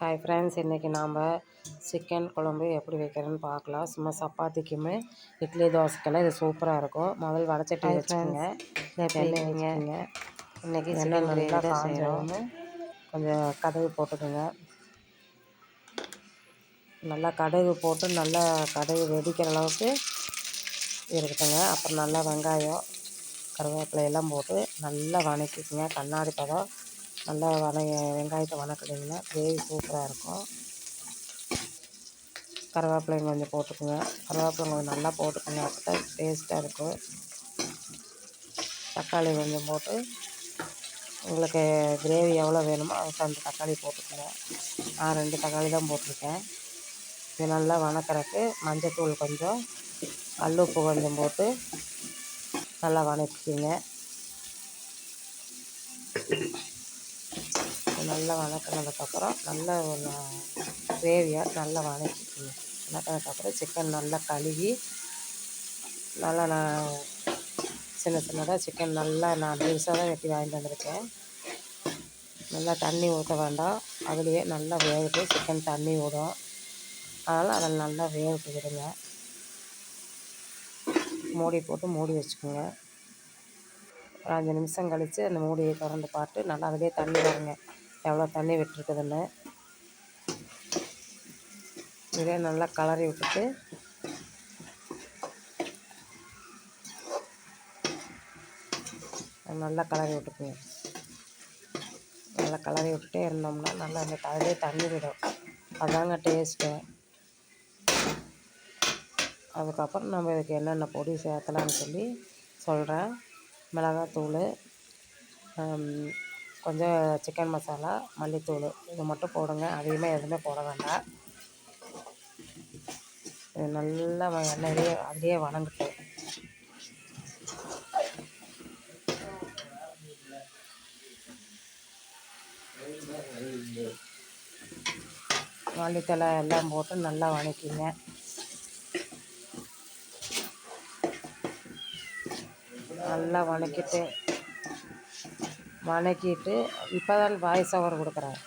Hi friends இன்றைக்கி நாம் chicken குழம்பு எப்படி வைக்கிறேன்னு பார்க்கலாம். சும்மா சப்பாத்திக்குமே இட்லி தோசைக்கெல்லாம் இது சூப்பராக இருக்கும். முதல் வடச்சட்டி வச்சுக்கோங்க. எண்ணெய் வச்சுக்கோங்க. இன்றைக்கி எண்ணெய் நல்லா காஞ்சோன்னு கொஞ்சம் கடுகு போட்டுக்கோங்க. நல்லா கடுகு போட்டு நல்லா கடுகு வெடிக்கிற அளவுக்கு இருக்கட்டுங்க. அப்புறம் நல்லா வெங்காயம் கருவேப்பிலை எல்லாம் போட்டு நல்லா வணக்கிக்குங்க. கண்ணாடி பதம் நல்லா வதங்க வெங்காயத்தை வதக்குனீங்கன்னா கிரேவி சூப்பராக இருக்கும். கருவேப்பிலையும் கொஞ்சம் போட்டுக்கோங்க. கருவேப்பிலை கொஞ்சம் நல்லா போட்டுக்கோங்க அப்போ தான் டேஸ்ட்டாக இருக்கும். தக்காளி கொஞ்சம் போட்டு உங்களுக்கு கிரேவி எவ்வளோ வேணுமோ அதுக்கு அந்த தக்காளி போட்டுக்கோங்க. நான் ரெண்டு தக்காளி தான் போட்டிருக்கேன். இது நல்லா வணக்கிறக்கு மஞ்சத்தூள் கொஞ்சம் கல் உப்பு கொஞ்சம் போட்டு நல்லா வதக்கிங்க நல்லா வதக்கினதுக்கப்புறம் நல்லா கிரேவியாக நல்லா வதக்கிக்கணும் வதக்கினதுக்கப்புறம் சிக்கன் நல்லா கழுவி நல்லா நான் சின்ன சின்னதாக சிக்கன் நல்லா நான் பெருசாக தான் வெட்டி வாங்கிட்டு வந்திருக்கேன். நல்லா தண்ணி ஊற்ற வேண்டாம். அதுலேயே நல்லா வேகட்டு சிக்கன் தண்ணி விடும் அதனால் அதில் நல்லா வேகட்டு விடுங்க. மூடி போட்டு மூடி வச்சுக்கோங்க. ஒரு அஞ்சு நிமிஷம் கழித்து அந்த மூடியை திறந்து பார்த்து நல்லா அதிலே தண்ணி வருங்க. எவ்வளோ தண்ணி விட்டுருக்குதுன்னு. இதே நல்லா கலரி விட்டுட்டு. நல்லா கலரி விட்டுக்குங்க. நல்லா கலரி விட்டுட்டே இருந்தோம்னா நல்லா அந்த அதிலே தண்ணி விடும். அதாங்க டேஸ்ட்டு. அதுக்கப்புறம் நம்ம இதுக்கு என்னென்ன பொடி சேர்க்கலான்னு சொல்லி சொல்கிறேன் மிளகாத்தூள் கொஞ்சம் சிக்கன் மசாலா மல்லித்தூள் இது மட்டும் போடுங்க. அதிகமாக எதுவுமே போட வேண்டாம். இது நல்லா எண்ணெயிலே அதிலே வணங்கட்டும். மல்லித்தலை எல்லாம் போட்டு நல்லா வணக்கிங்க. நல்லா வணக்கிட்டு வணக்கிட்டு இப்போ தான் வாய்ஸ் ஓவர் கொடுக்குறேன்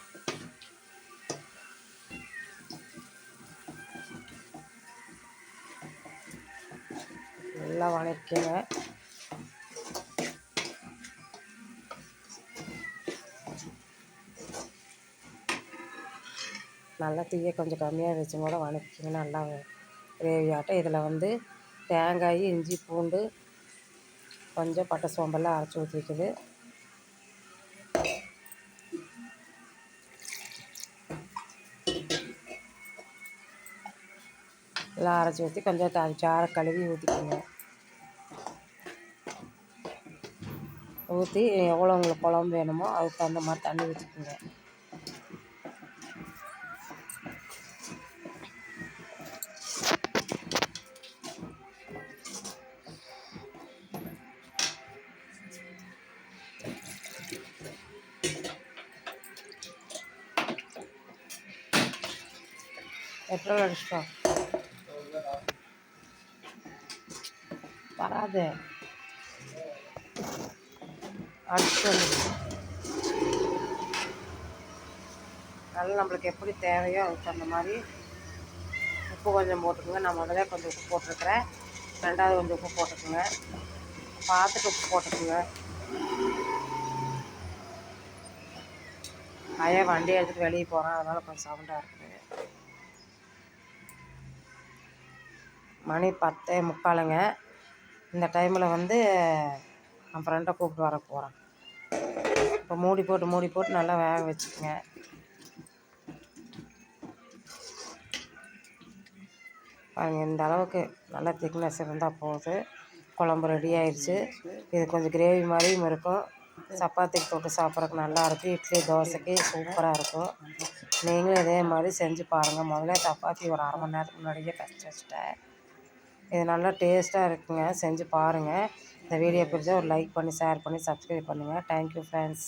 நல்லா வணக்கிங்க. நல்லா தீயை கொஞ்சம் கம்மியாக வச்சு கூட வணக்கிங்க. நல்லா கிரேவி ஆட்டம் இதில் வந்து தேங்காய் இஞ்சி பூண்டு கொஞ்சம் பட்டை சோம்பெல்லாம் அரைச்சி ஊற்றிக்குது எல்லாம் அரைச்சி ஊற்றி கொஞ்சம் த சாரை கழுவி ஊற்றிக்கோங்க ஊற்றி எவ்வளோ உங்களுக்கு குழம்பு வேணுமோ அதுக்கு தகுந்த மாதிரி தண்ணி ஊற்றிக்கோங்க பெட்ரோல் அடிச்சிட்டோம் வராது. அடிச்சு நல்லா நம்மளுக்கு எப்படி தேவையோ அதுக்கு தகுந்த மாதிரி உப்பு கொஞ்சம் போட்டுக்கோங்க. நான் முதல்ல கொஞ்சம் உப்பு போட்டிருக்கிறேன். ரெண்டாவது கொஞ்சம் உப்பு போட்டுக்கோங்க. பார்த்துட்டு உப்பு போட்டுக்கோங்க. பையன் வண்டி எடுத்துகிட்டு வெளியே போகிறேன் அதனால் கொஞ்சம் சவுண்டாக இருக்குது மணி பத்தே முக்காலுங்க. இந்த டைமில் வந்து என் ஃப்ரெண்டை கூப்பிட்டு வர போகிறேன் இப்போ மூடி போட்டு மூடி போட்டு நல்லா வேக வச்சுக்கோங்க. பாருங்கள் இந்த அளவுக்கு நல்லா திக்னஸ் இருந்தால் போகுது குழம்பு ரெடி ஆயிடுச்சு இது கொஞ்சம் கிரேவி மாதிரியும் இருக்கும். சப்பாத்திக்கு தொட்டு சாப்பிட்றதுக்கு நல்லாயிருக்கு இட்லி தோசைக்கு சூப்பராக இருக்கும். நீங்களும் இதே மாதிரி செஞ்சு பாருங்கள் முதல்ல சப்பாத்தி ஒரு அரை மணி நேரத்துக்கு முன்னாடியே கஷ்ட வச்சுட்டேன். இது நல்லா டேஸ்ட்டாக இருக்குங்க. செஞ்சு பாருங்கள் இந்த வீடியோ பிடிச்சா ஒரு லைக் பண்ணி ஷேர் பண்ணி சப்ஸ்கிரைப் பண்ணுங்கள் தேங்க்யூ ஃப்ரெண்ட்ஸ்